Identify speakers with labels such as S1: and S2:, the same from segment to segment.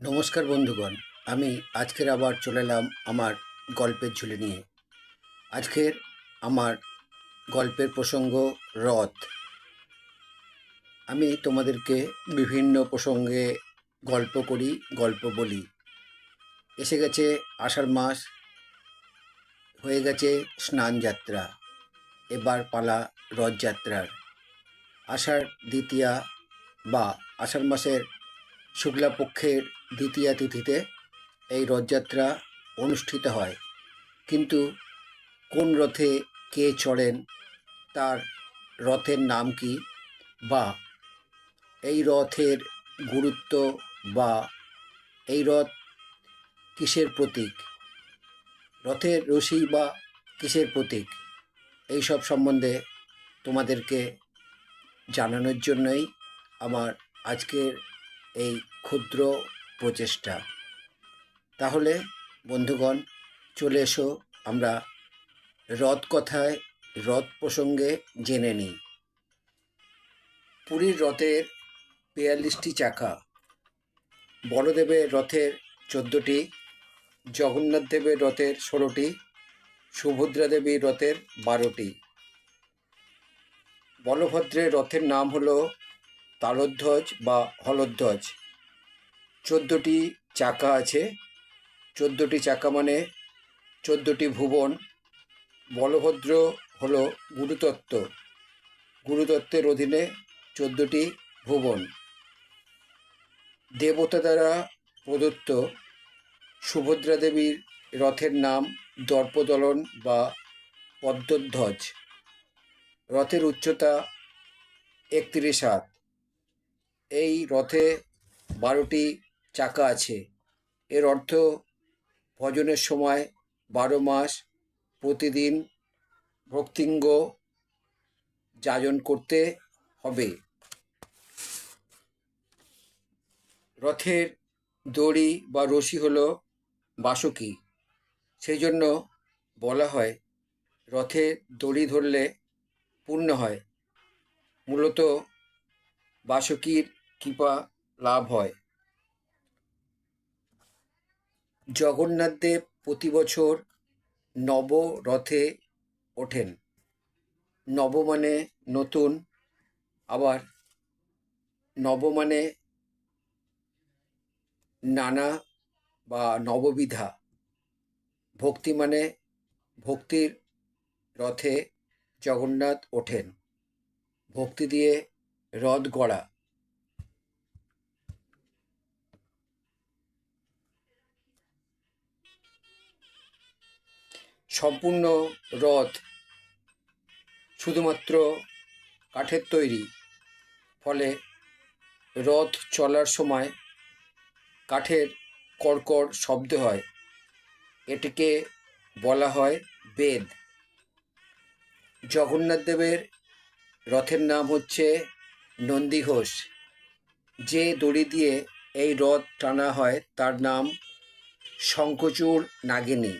S1: নমস্কার বন্ধুগণ, আমি আজকের আবার চলে এলাম আমার গল্পের ঝুলি নিয়ে। আজকের আমার গল্পের প্রসঙ্গ রথ। আমি তোমাদেরকে বিভিন্ন প্রসঙ্গে গল্প করি, গল্প বলি। এসে গেছে আষাঢ় মাস, হয়ে গেছে স্নান যাত্রা, এবার পালা রথযাত্রার। আষাঢ় দ্বিতীয়া বা আষাঢ় মাসের শুক্লাপক্ষের দ্বিতীয়া তিথিতে এই রথযাত্রা অনুষ্ঠিত হয়। কিন্তু কোন রথে কে চড়েন, তার রথের নাম কি বা এই রথের গুরুত্ব বা এই রথ কিসের প্রতীক, রথের রশি বা কিসের প্রতীক, এই সব সম্বন্ধে তোমাদেরকে জানানোর জন্যই আমার আজকের এই ক্ষুদ্র প্রচেষ্টা। তাহলে, বন্ধুগণ, চলে এসো আমরা রথ কথায়, রথ প্রসঙ্গে জেনে নিই। পুরীর রথের বিয়াল্লিশটি চাকা বড়দেবের রথের চোদ্দোটি, জগন্নাথ দেবের রথের ষোলোটি, সুভদ্রা দেবীর রথের বারোটি। বলভদ্রের রথের নাম হলো তালধ্বজ বা হলধ্বজ। চোদ্দোটি চাকা আছে। চোদ্দোটি চাকা মানে চোদ্দোটি ভুবন। বলভদ্র হল গুরুতত্ত্ব। গুরুতত্ত্বের অধীনে চোদ্দোটি ভুবন। দেবতা দ্বারা প্রদত্ত সুভদ্রা দেবীর রথের নাম দর্পদলন বা পদ্মধ্বজ। রথের উচ্চতা একত্রিশ হাত। এই রথে বারোটি চাকা আছে। এর অর্থ ভজনের সময় বারো মাস প্রতিদিন ভক্তিঙ্গ যাজন করতে হবে। রথের দড়ি বা রশি হলো বাসুকি। সেই জন্য বলা হয়, রথে দড়ি ধরলে পূর্ণ হয়। মূলত বাসুকির কৃপা লাভ হয়। জগন্নাথদেব প্রতি বছর নব রথে ওঠেন। নব মানে নতুন, আবার নব মানে নানা বা নববিধা। ভক্তি মানে ভক্তির রথে জগন্নাথ ওঠেন। ভক্তি দিয়ে রথ গড়া। সম্পূর্ণ রথ শুধুমাত্র কাঠের তৈরি। ফলে রথ চলার সময় কাঠের কড়কড় শব্দ হয়। এটিকে বলা হয় বেদ। জগন্নাথ দেবের রথের নাম হচ্ছে নন্দীঘোষ। যে দড়ি দিয়ে এই রথ টানা হয় তার নাম শঙ্খচূড় নাগিনী।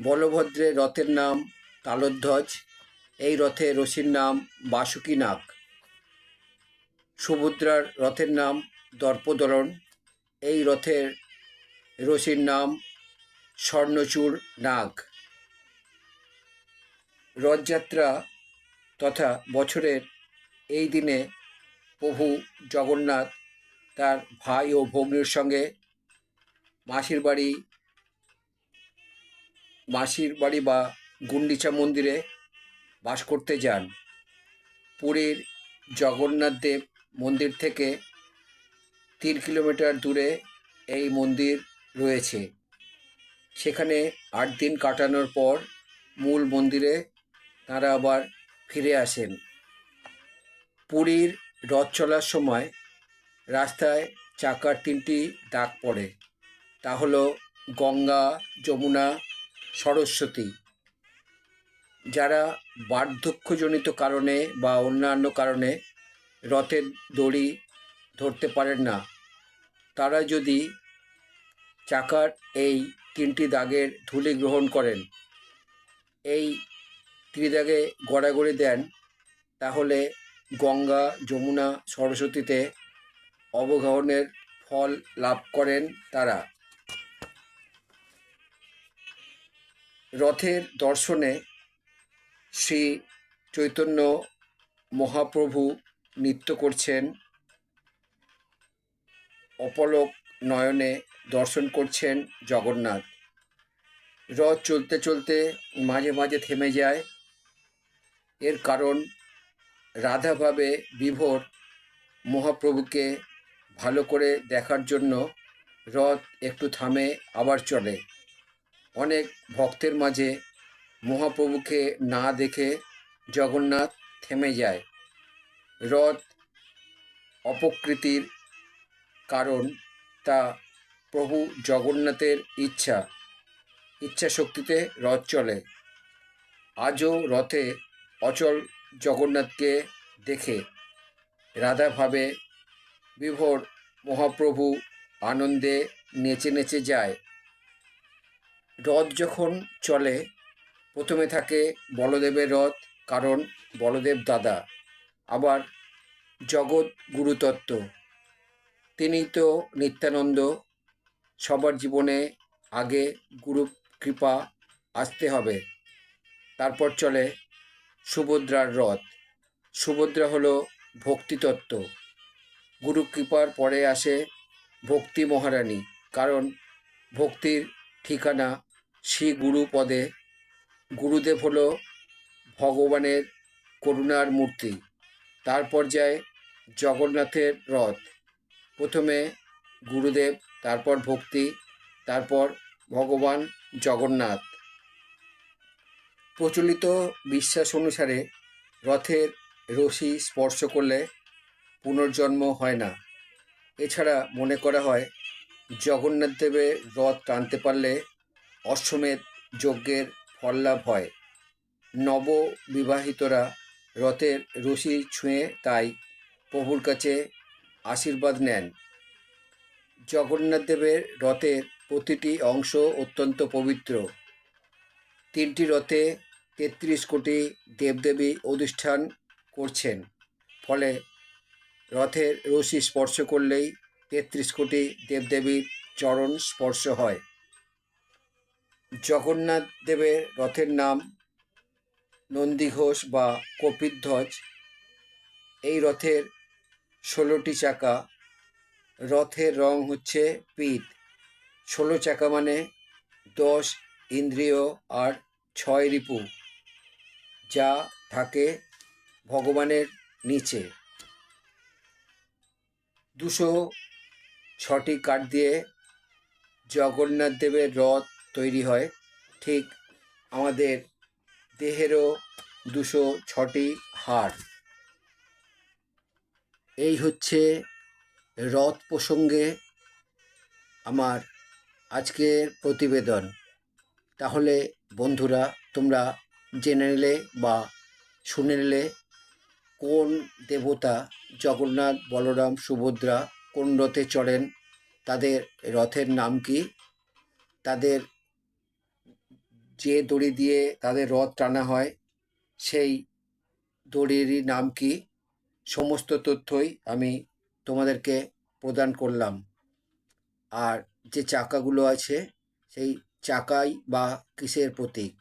S1: বলভদ্রের রথের নাম তালধ্বজ। এই রথে রশির নাম বাসুকী নাগ সুভদ্রার রথের নাম দর্পদলন এই রথের রশির নাম স্বর্ণচূড় নাগ। রথযাত্রা তথা বছরের এই দিনে প্রভু জগন্নাথ তার ভাই ও ভগ্নীর সঙ্গে মাসির বাড়ি মাসির বাড়ি বা গুন্ডিচা মন্দিরে বাস করতে যান। পুরীর জগন্নাথ দেব মন্দির থেকে তিন কিলোমিটার দূরে এই মন্দির রয়েছে। সেখানে আট দিন কাটানোর পর মূল মন্দিরে তারা আবার ফিরে আসেন। পুরীর রথ চলার সময় রাস্তায় চাকার তিনটি দাগ পড়ে। তা হলো গঙ্গা, যমুনা সরস্বতী, যারা বার্ধক্যজনিত কারণে বা অন্যান্য কারণে রথের দড়ি ধরতে পারেন না, তারা যদি চাকার এই তিনটি দাগের ধুলি গ্রহণ করেন, এই ত্রিদাগে গড়াগড়ি দেন, তাহলে গঙ্গা, যমুনা, সরস্বতীতে অবগাহনের ফল লাভ করেন তারা। রথের দর্শনে শ্রী চৈতন্য মহাপ্রভু নৃত্য করছেন। অপলক নয়নে দর্শন করছেন জগন্নাথ। রথ চলতে চলতে মাঝে মাঝে থেমে যায়। এর কারণ, রাধাভাবে বিভোর মহাপ্রভুকে ভালো করে দেখার জন্য রথ একটু থামে আবার চলে। অনেক ভক্তের মাঝে মহাপ্রভুকে না দেখে জগন্নাথ থেমে যায়। রথ অপকৃতির কারণ তা প্রভু জগন্নাথের ইচ্ছা। ইচ্ছা শক্তিতে রথ চলে। আজও রথে অচল জগন্নাথকে দেখে রাধাভাবে বিভোর মহাপ্রভু আনন্দে নেচে নেচে যায়। রথ যখন চলে, প্রথমে থাকে বলদেবের রথ কারণ বলদেব দাদা, আবার জগৎ গুরুতত্ত্ব তিনি তো নিত্যানন্দ, সবার জীবনে আগে গুরু কৃপা আসতে হবে। তারপর চলে সুভদ্রার রথ সুভদ্রা হলো ভক্তিতত্ত্ব গুরু কৃপার পরে আসে ভক্তি মহারানী, কারণ ভক্তির ঠিকানা শ্রী গুরু পদে। গুরুদেব হলো ভগবানের করুণার মূর্তি। তারপর যায় জগন্নাথের রথ। প্রথমে গুরুদেব, তারপর ভক্তি, তারপর ভগবান জগন্নাথ। প্রচলিত বিশ্বাস অনুসারে রথের রশি স্পর্শ করলে পুনর্জন্ম হয় না। এছাড়া মনে করা হয় জগন্নাথ দেবের রথ টানতে পারলে অশ্বমেধ যজ্ঞের ফল লাভ হয়। নববিবাহিতরা রথের রশি ছুঁয়ে তাই প্রভুর কাছে আশীর্বাদ নেন। জগন্নাথ দেবের রথের প্রতিটি অংশ অত্যন্ত পবিত্র। তিনটি রথে তেত্রিশ কোটি দেবদেবী অধিষ্ঠান করছেন। ফলে রথের রশি স্পর্শ করলেই তেত্রিশ কোটি দেবদেবীর চরণ স্পর্শ হয়। জগন্নাথ দেবের রথের নাম নন্দীঘোষ বা কপিধ্বজ। এই রথের ষোলোটি চাকা। রথের রং হচ্ছে পিত। ষোলো চাকা মানে দশ ইন্দ্রিয় আর ছয় রিপু, যা থাকে ভগবানের নিচে। দুশো ছটি কাঠ দিয়ে জগন্নাথ দেবের রথ তৈরি হয়। ঠিক আমাদের দেহেরও দুশো ছটি হাড়। এই হচ্ছে রথ প্রসঙ্গে আমার আজকের প্রতিবেদন। তাহলে বন্ধুরা, তোমরা জেনে নিলে বা শুনে নিলে কোন দেবতা জগন্নাথ, বলরাম, সুভদ্রা কোন রথে চড়েন, তাদের রথের নাম কি? তাদের যে দড়ি দিয়ে তাদের রথ টানা হয়, সেই দড়িরই নাম কি? সমস্ত তথ্যই আমি তোমাদেরকে প্রদান করলাম। আর যে চাকাগুলো আছে, সেই চাকাই বা কিসের প্রতীক?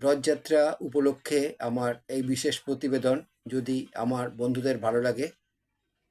S1: রথযাত্রা উপলক্ষে আমার এই বিশেষ প্রতিবেদন যদি আমার বন্ধুদের ভালো লাগে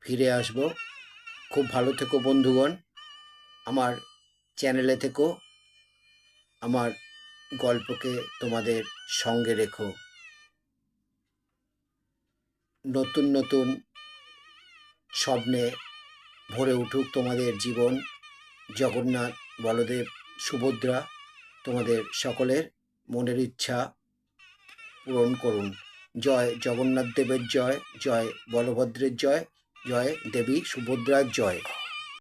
S1: ফিরে আসব। খুব ভালো থেকো বন্ধুগণ। আমার চ্যানেলে থেকো। আমার গল্পকে তোমাদের সঙ্গে রেখো। নতুন নতুন স্বপ্নে ভরে উঠুক তোমাদের জীবন। জগন্নাথ, বলদেব, সুভদ্রা, তোমাদের সকলের মনের ইচ্ছা পূরণ করুন। জয় জগন্নাথ দেবের জয় জয় বলভদ্রের জয়। জয় দেবী সুভদ্রার জয়।